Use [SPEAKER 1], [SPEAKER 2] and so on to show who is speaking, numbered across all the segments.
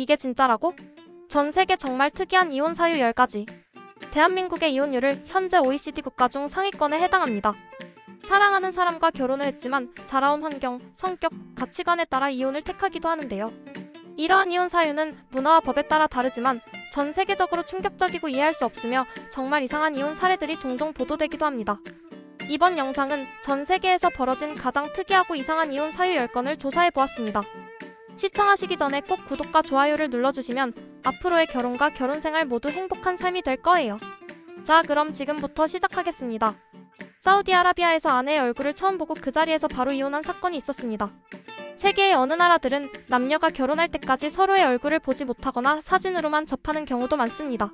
[SPEAKER 1] 이게 진짜라고? 전 세계 정말 특이한 이혼 사유 10가지. 대한민국의 이혼율을 현재 OECD 국가 중 상위권에 해당합니다. 사랑하는 사람과 결혼을 했지만 자라온 환경, 성격, 가치관에 따라 이혼을 택하기도 하는데요. 이러한 이혼 사유는 문화와 법에 따라 다르지만 전 세계적으로 충격적이고 이해할 수 없으며 정말 이상한 이혼 사례들이 종종 보도되기도 합니다. 이번 영상은 전 세계에서 벌어진 가장 특이하고 이상한 이혼 사유 10건을 조사해 보았습니다. 시청하시기 전에 꼭 구독과 좋아요를 눌러주시면 앞으로의 결혼과 결혼 생활 모두 행복한 삶이 될 거예요. 자, 그럼 지금부터 시작하겠습니다. 사우디아라비아에서 아내의 얼굴을 처음 보고 그 자리에서 바로 이혼한 사건이 있었습니다. 세계의 어느 나라들은 남녀가 결혼할 때까지 서로의 얼굴을 보지 못하거나 사진으로만 접하는 경우도 많습니다.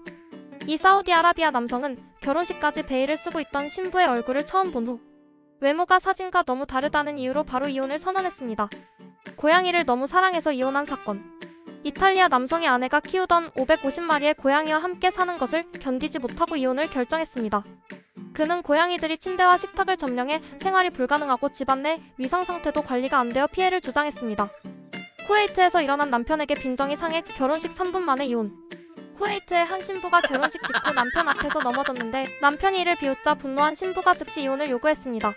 [SPEAKER 1] 이 사우디아라비아 남성은 결혼식까지 베일을 쓰고 있던 신부의 얼굴을 처음 본 후 외모가 사진과 너무 다르다는 이유로 바로 이혼을 선언했습니다. 고양이를 너무 사랑해서 이혼한 사건. 이탈리아 남성의 아내가 키우던 550마리의 고양이와 함께 사는 것을 견디지 못하고 이혼을 결정했습니다. 그는 고양이들이 침대와 식탁을 점령해 생활이 불가능하고 집안 내 위상 상태도 관리가 안 되어 피해를 주장했습니다. 쿠웨이트에서 일어난 남편에게 빈정이 상해 결혼식 3분 만에 이혼. 쿠웨이트의 한 신부가 결혼식 직후 남편 앞에서 넘어졌는데 남편이 이를 비웃자 분노한 신부가 즉시 이혼을 요구했습니다.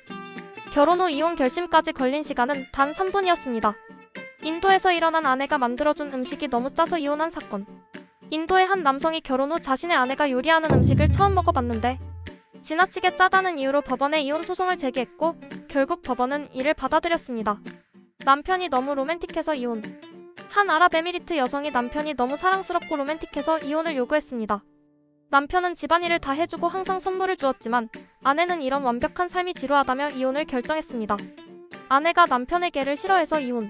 [SPEAKER 1] 결혼 후 이혼 결심까지 걸린 시간은 단 3분이었습니다. 인도에서 일어난 아내가 만들어준 음식이 너무 짜서 이혼한 사건. 인도의 한 남성이 결혼 후 자신의 아내가 요리하는 음식을 처음 먹어봤는데 지나치게 짜다는 이유로 법원에 이혼 소송을 제기했고 결국 법원은 이를 받아들였습니다. 남편이 너무 로맨틱해서 이혼. 한 아랍에미리트 여성이 남편이 너무 사랑스럽고 로맨틱해서 이혼을 요구했습니다. 남편은 집안일을 다 해주고 항상 선물을 주었지만 아내는 이런 완벽한 삶이 지루하다며 이혼을 결정했습니다. 아내가 남편의 개를 싫어해서 이혼.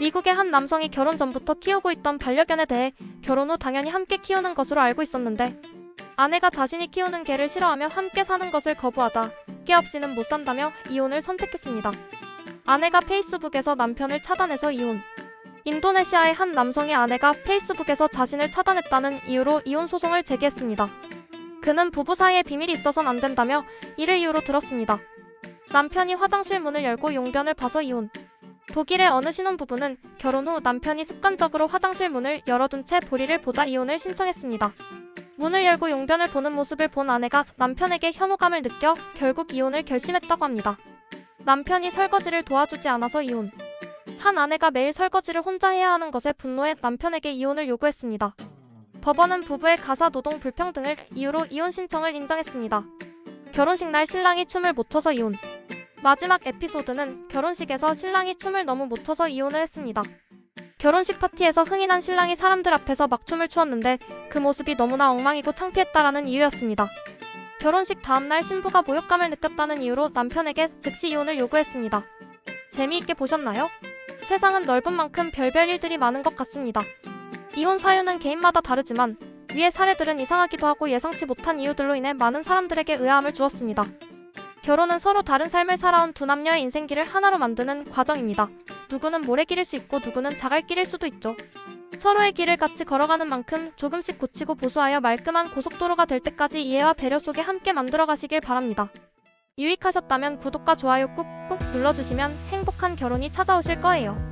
[SPEAKER 1] 미국의 한 남성이 결혼 전부터 키우고 있던 반려견에 대해 결혼 후 당연히 함께 키우는 것으로 알고 있었는데 아내가 자신이 키우는 개를 싫어하며 함께 사는 것을 거부하자 깨 없이는 못 산다며 이혼을 선택했습니다. 아내가 페이스북에서 남편을 차단해서 이혼. 인도네시아의 한 남성의 아내가 페이스북에서 자신을 차단했다는 이유로 이혼 소송을 제기했습니다. 그는 부부 사이에 비밀이 있어선 안 된다며 이를 이유로 들었습니다. 남편이 화장실 문을 열고 용변을 봐서 이혼. 독일의 어느 신혼부부는 결혼 후 남편이 습관적으로 화장실 문을 열어둔 채 보리를 보자 이혼을 신청했습니다. 문을 열고 용변을 보는 모습을 본 아내가 남편에게 혐오감을 느껴 결국 이혼을 결심했다고 합니다. 남편이 설거지를 도와주지 않아서 이혼. 한 아내가 매일 설거지를 혼자 해야 하는 것에 분노해 남편에게 이혼을 요구했습니다. 법원은 부부의 가사 노동 불평등을 이유로 이혼 신청을 인정했습니다. 결혼식 날 신랑이 춤을 못 춰서 이혼. 마지막 에피소드는 결혼식에서 신랑이 춤을 너무 못 춰서 이혼을 했습니다. 결혼식 파티에서 흥이 난 신랑이 사람들 앞에서 막 춤을 추었는데 그 모습이 너무나 엉망이고 창피했다라는 이유였습니다. 결혼식 다음날 신부가 모욕감을 느꼈다는 이유로 남편에게 즉시 이혼을 요구했습니다. 재미있게 보셨나요? 세상은 넓은 만큼 별별 일들이 많은 것 같습니다. 이혼 사유는 개인마다 다르지만 위의 사례들은 이상하기도 하고 예상치 못한 이유들로 인해 많은 사람들에게 의아함을 주었습니다. 결혼은 서로 다른 삶을 살아온 두 남녀의 인생길을 하나로 만드는 과정입니다. 누구는 모래길일 수 있고 누구는 자갈길일 수도 있죠. 서로의 길을 같이 걸어가는 만큼 조금씩 고치고 보수하여 말끔한 고속도로가 될 때까지 이해와 배려 속에 함께 만들어 가시길 바랍니다. 유익하셨다면 구독과 좋아요 꾹꾹 눌러주시면 행복한 결혼이 찾아오실 거예요.